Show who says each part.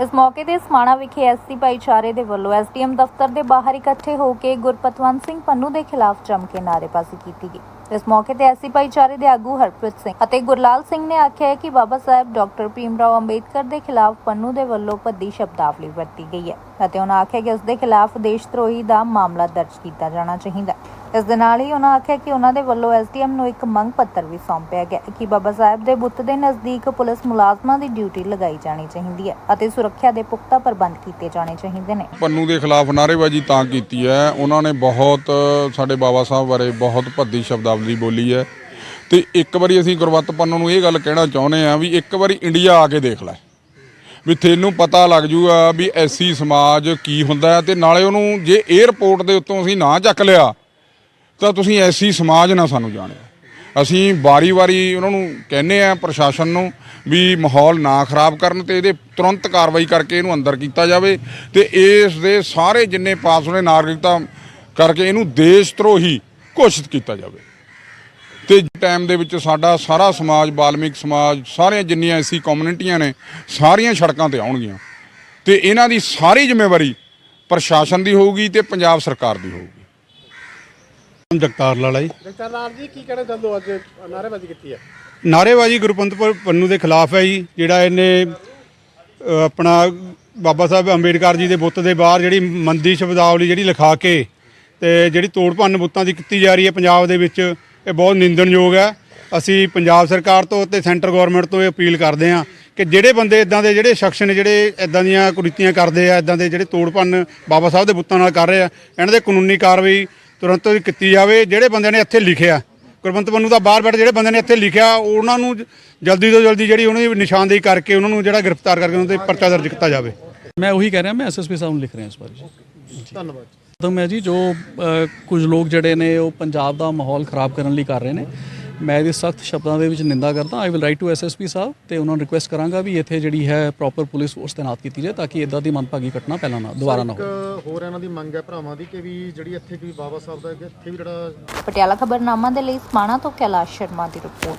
Speaker 1: ਇਸ ਮੌਕੇ ਤੇ ਸਮਾਣਾ ਵਿਖੇ ਐਸਸੀ ਭਾਈਚਾਰੇ ਦੇ ਵੱਲੋਂ ਐਸਡੀਐਮ ਦਫ਼ਤਰ ਦੇ ਬਾਹਰ ਇਕੱਠੇ ਹੋ ਕੇ ਗੁਰਪਤਵੰਤ ਸਿੰਘ ਪੰਨੂ ਦੇ ਖਿਲਾਫ ਜੰਮ ਕੇ ਨਾਅਰੇਬਾਜ਼ੀ ਕੀਤੀ ਗਈ। ਇਸ ਮੌਕੇ ਤੇ ਐਸਸੀ ਭਾਈਚਾਰੇ ਦੇ ਆਗੂ ਹਰਪ੍ਰੀਤ ਸਿੰਘ ਅਤੇ ਗੁਰਲਾਲ ਸਿੰਘ ਨੇ ਆਖਿਆ ਕਿ ਬਾਬਾ ਸਾਹਿਬ ਡਾਕਟਰ ਭੀਮ ਰਾਓ ਅੰਬੇਦਕਰ ਦੇ ਖਿਲਾਫ ਪੰਨੂ ਦੇ ਵੱਲੋਂ ਭੱਦੀ ਸ਼ਬਦਾਵਲੀ ਵਰਤੀ ਗਈ ਹੈ ਅਤੇ ਉਹਨਾਂ ਆਖਿਆ ਕਿ ਉਸ ਦੇ ਖਿਲਾਫ ਦੇਸ਼ ਧਰੋਹੀ ਦਾ ਮਾਮਲਾ ਦਰਜ ਕੀਤਾ ਜਾਣਾ ਚਾਹੀਦਾ ਹੈ। ਇਸ ਦੇ ਨਾਲ ਹੀ ਉਹਨਾਂ ਆਖਿਆ ਕਿ ਉਹਨਾਂ ਦੇ ਵੱਲੋਂ ਐਸਡੀਐਮ ਨੂੰ ਇੱਕ ਮੰਗ ਪੱਤਰ ਵੀ ਸੌਂਪਿਆ ਗਿਆ ਕਿ ਬਾਬਾ ਸਾਹਿਬ ਦੇ ਬੁੱਤ ਦੇ ਨਜ਼ਦੀਕ ਪੁਲਿਸ ਮੁਲਾਜ਼ਮਾਂ ਦੀ ਡਿਊਟੀ ਲਗਾਈ ਜਾਣੀ ਚਾਹੀਦੀ ਹੈ ਅਤੇ ਸੁਰੱਖਿਆ ਦੇ ਪੁਖਤਾ ਪ੍ਰਬੰਧ ਕੀਤੇ ਜਾਣੇ ਚਾਹੀਦੇ ਨੇ।
Speaker 2: ਪੰਨੂ ਦੇ ਖਿਲਾਫ ਨਾਅਰੇਬਾਜ਼ੀ ਤਾਂ ਕੀਤੀ ਹੈ। ਉਹਨਾਂ ਨੇ ਬਹੁਤ, ਸਾਡੇ ਬਾਬਾ ਸਾਹਿਬ ਬਾਰੇ ਬਹੁਤ ਭੱਦੀ ਸ਼ਬਦਾਵਲੀ ਬੋਲੀ ਹੈ। ਤੇ ਇੱਕ ਵਾਰੀ ਅਸੀਂ ਗੁਰਵੱਤ ਪੰਨੂ ਨੂੰ ਇਹ ਗੱਲ ਕਹਿਣਾ ਚਾਹੁੰਦੇ ਆ ਵੀ ਇੱਕ ਵਾਰੀ ਇੰਡੀਆ ਆ ਕੇ ਦੇਖ ਲੈ। ਵੀ ਤੈਨੂੰ ਪਤਾ ਲੱਗ ਜੂਗਾ ਵੀ ਐਸੀ ਸਮਾਜ ਕੀ ਹੁੰਦਾ ਹੈ ਤੇ ਨਾਲੇ ਉਹਨੂੰ ਜੇ 에ਅਰਪੋਰਟ ਦੇ ਉੱਤੋਂ ਅਸੀਂ ਨਾ ਚੱਕ ਲਿਆ ਤਾਂ ਤੁਸੀਂ ਐਸੀ ਸਮਾਜ ਨਾ ਸਾਨੂੰ ਜਾਣਿਓ। ਅਸੀਂ ਵਾਰੀ-ਵਾਰੀ ਉਹਨਾਂ ਨੂੰ ਕਹਿੰਨੇ ਆ ਪ੍ਰਸ਼ਾਸਨ ਨੂੰ ਵੀ ਮਾਹੌਲ ਨਾ ਖਰਾਬ ਕਰਨ ਤੇ ਇਹਦੇ ਤੁਰੰਤ ਕਾਰਵਾਈ ਕਰਕੇ ਇਹਨੂੰ ਅੰਦਰ ਕੀਤਾ ਜਾਵੇ ਤੇ ਇਸ ਦੇ ਸਾਰੇ ਜਿੰਨੇ ਪਾਸ ਹੋਣੇ ਨਾਗਰਿਕਤਾ ਕਰਕੇ ਇਹਨੂੰ ਦੇਸ਼ ਧਰੋਹੀ ਘੋਸ਼ਿਤ ਕੀਤਾ ਜਾਵੇ। ਤੇ ਟਾਈਮ ਦੇ ਵਿੱਚ ਸਾਡਾ ਸਾਰਾ ਸਮਾਜ, ਬਾਲਮਿਕ ਸਮਾਜ, ਸਾਰੀਆਂ ਜਿੰਨੀਆਂ ਐਸੀ ਕਮਿਊਨਿਟੀਆਂ ਨੇ, ਸਾਰੀਆਂ ਸੜਕਾਂ ਤੇ ਆਉਣਗੀਆਂ। ਤੇ ਇਹਨਾਂ ਦੀ ਸਾਰੀ ਜ਼ਿੰਮੇਵਾਰੀ ਪ੍ਰਸ਼ਾਸਨ ਦੀ ਹੋਊਗੀ ਤੇ ਪੰਜਾਬ ਸਰਕਾਰ ਦੀ ਹੋਊਗੀ।
Speaker 3: ਜਗਤਾਰ ਲਾਲਾ ਜੀ।
Speaker 4: ਜਗਤਾਰ ਲਾਲ ਜੀ ਕੀ ਕਹਿਣਾ ਚਾਹੁੰਦੇ ਹੋ? ਅੱਜ ਨਾਅਰੇਬਾਜ਼ੀ ਕੀਤੀ ਹੈ।
Speaker 3: ਨਾਰੇਬਾਜ਼ੀ ਗੁਰਪੰਤ ਪ- ਪੰਨੂ ਦੇ ਖਿਲਾਫ ਹੈ ਜੀ ਜਿਹੜਾ ਇਹਨੇ ਆਪਣਾ ਬਾਬਾ ਸਾਹਿਬ ਅੰਬੇਡਕਰ ਜੀ ਦੇ ਬੁੱਤ ਦੇ ਬਾਹਰ ਜਿਹੜੀ ਮੰਦੀ ਸ਼ਬਦਾਵਲੀ ਜਿਹੜੀ ਲਿਖਾ ਕੇ ਤੇ ਜਿਹੜੀ ਤੋੜ ਭੰਨ ਬੁੱਤਾਂ ਦੀ ਕੀਤੀ ਜਾ ਰਹੀ ਹੈ ਪੰਜਾਬ ਦੇ ਵਿੱਚ ਇਹ ਬਹੁਤ ਨਿੰਦਣਯੋਗ ਹੈ। ਅਸੀਂ ਪੰਜਾਬ ਸਰਕਾਰ ਤੋਂ ਤੇ ਸੈਂਟਰ ਗਵਰਨਮੈਂਟ ਤੋਂ ਇਹ ਅਪੀਲ ਕਰਦੇ ਹਾਂ ਕਿ ਜਿਹੜੇ ਬੰਦੇ ਇਦਾਂ ਦੇ ਜਿਹੜੇ ਸ਼ਖਸ ਨੇ ਜਿਹੜੇ ਇਦਾਂ ਦੀਆਂ ਕੁਰੀਤੀਆਂ ਕਰਦੇ ਆ ਇਦਾਂ ਦੇ ਜਿਹੜੇ ਤੋੜ ਭੰਨ ਬਾਬਾ ਸਾਹਿਬ ਦੇ ਬੁੱਤਾਂ ਨਾਲ ਕਰ ਰਹੇ ਆ ਇਹਨਾਂ ਦੇ ਕਾਨੂੰਨੀ ਕਾਰਵਾਈ ਤੁਰੰਤ ਕੀਤੀ ਜਾਵੇ ਜਿਹੜੇ ਬੰਦੇ ਨੇ ਇੱਥੇ ਲਿਖਿਆ ਗੁਰਬੰਤ ਪੰਨੂ ਦਾ ਬਾਹਰ ਬੈਠ ਜਿਹੜੇ ਬੰਦੇ ਨੇ ਇੱਥੇ ਲਿਖਿਆ ਉਹਨਾਂ ਨੂੰ ਜਲਦੀ ਤੋਂ ਜਲਦੀ ਜਿਹੜੀ ਉਹਨਾਂ ਦੀ ਨਿਸ਼ਾਨਦੇਹੀ ਕਰਕੇ ਉਹਨਾਂ ਨੂੰ ਜਿਹੜਾ ਗ੍ਰਿਫਤਾਰ ਕਰਕੇ ਉਹਨਾਂ ਤੇ ਪਰਚਾ ਦਰਜ ਕੀਤਾ ਜਾਵੇ।
Speaker 5: ਮੈਂ ਉਹੀ ਕਹਿ ਰਿਹਾ ਮੈਂ ਐਸਐਸਪੀ ਸਾਹਿਬ ਨੂੰ ਲਿਖ ਰਿਹਾ ਇਸ ਬਾਰੇ। ਜੀ।
Speaker 4: ਧੰਨਵਾਦ
Speaker 5: ਤਾਂ ਮੈਂ ਜੀ ਜੋ ਕੁਝ ਲੋਕ ਜਿਹੜੇ ਨੇ ਉਹ ਪੰਜਾਬ ਦਾ ਮਾਹੌਲ ਖਰਾਬ ਕਰਨ ਲਈ ਕਰ ਰਹੇ ਨੇ। ਮੈਂ ਇਹਦੀ ਸਖਤ ਸ਼ਬਦਾਂ ਦੇ ਵਿੱਚ ਨਿੰਦਾ ਕਰਦਾ। I will write to SSP ਸਾਹਿਬ ਤੇ ਉਹਨਾਂ ਨੂੰ ਰਿਕੁਐਸਟ ਕਰਾਂਗਾ ਵੀ ਇੱਥੇ ਜਿਹੜੀ ਹੈ ਪ੍ਰੋਪਰ ਪੁਲਿਸ ਫੋਰਸ ਤਾਇਨਾਤ ਕੀਤੀ ਜਾਏ ਤਾਂ ਕਿ ਇਦਾਂ ਦੀ ਮੰਦਭਾਗੀ ਘਟਨਾ ਪਹਿਲਾਂ ਨਾ ਦੁਬਾਰਾ ਨਾ ਹੋਵੇ।
Speaker 4: ਹੋਰ ਇਹਨਾਂ ਦੀ ਮੰਗ ਹੈ ਭਰਾਵਾਂ ਦੀ ਕਿ ਵੀ ਜਿਹੜੀ ਇੱਥੇ ਕੋਈ ਬਾਬਾ ਸਾਹਿਬ ਦਾ ਇੱਥੇ ਵੀ ਜਿਹੜਾ
Speaker 1: ਪਟਿਆਲਾ ਖਬਰਨਾਮਾ ਦੇ ਲਈ ਸਮਾਣਾ ਤੋਂ ਕੈਲਾਸ਼ ਸ਼ਰਮਾ ਦੀ ਰਿਪੋਰਟ